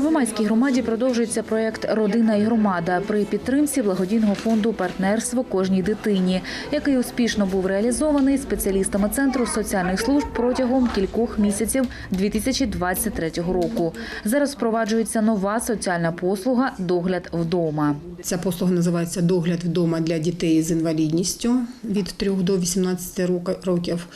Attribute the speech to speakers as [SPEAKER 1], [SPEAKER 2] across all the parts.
[SPEAKER 1] Первомайській громаді продовжується проєкт Родина і громада при підтримці благодійного фонду Партнерство кожній дитині, який успішно був реалізований спеціалістами центру соціальних служб протягом кількох місяців 2023 року. Зараз впроваджується нова соціальна послуга догляд вдома.
[SPEAKER 2] Ця послуга називається догляд вдома для дітей з інвалідністю від 3 до 18 роки- років.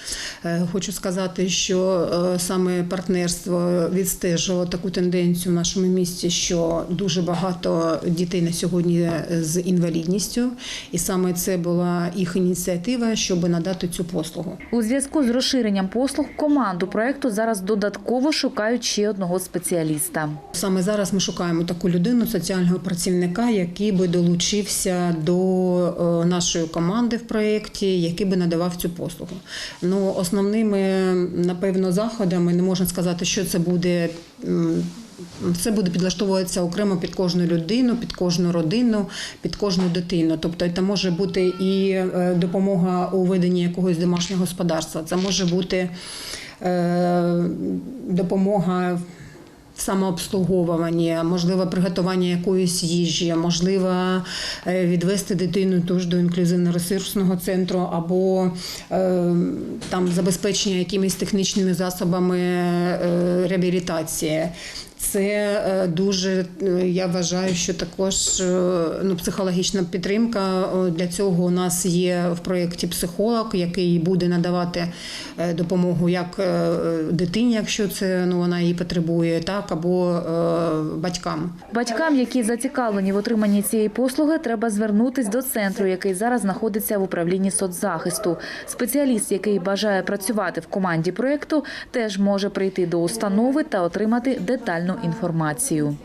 [SPEAKER 2] Е, Хочу сказати, що е, саме партнерство відстежило таку тенденцію в нашому місті, що дуже багато дітей на сьогодні з інвалідністю, і саме це була їх ініціатива, щоб надати цю послугу.
[SPEAKER 1] У зв'язку з розширенням послуг команду проєкту зараз додатково шукають ще одного спеціаліста.
[SPEAKER 2] Саме зараз ми шукаємо таку людину, соціального працівника, який би долучився до е, нашої команди в проєкті, який би надавав цю послугу. Ну, основними, напевно, заходами не можна сказати, що це буде. Це буде підлаштовуватися окремо під кожну людину, під кожну родину, під кожну дитину. Тобто це може бути і е, допомога у веденні якогось домашнього господарства, це може бути е, допомога в самообслуговуванні, можливо, приготування якоїсь їжі, можливо, е, відвести дитину тож до інклюзивно-ресурсного центру або там забезпечення якимись технічними засобами реабілітації. Це е, дуже е, я вважаю, що також е, ну, психологічна підтримка. Для цього у нас є в проєкті психолог, який буде надавати допомогу як дитині, якщо це ну вона її потребує, так або батькам.
[SPEAKER 1] Батькам, які зацікавлені в отриманні цієї послуги, треба звернутись до центру, який зараз знаходиться в управлінні соцзахисту. Спеціаліст, який бажає працювати в команді проєкту, теж може прийти до установи та отримати детальну інформацію.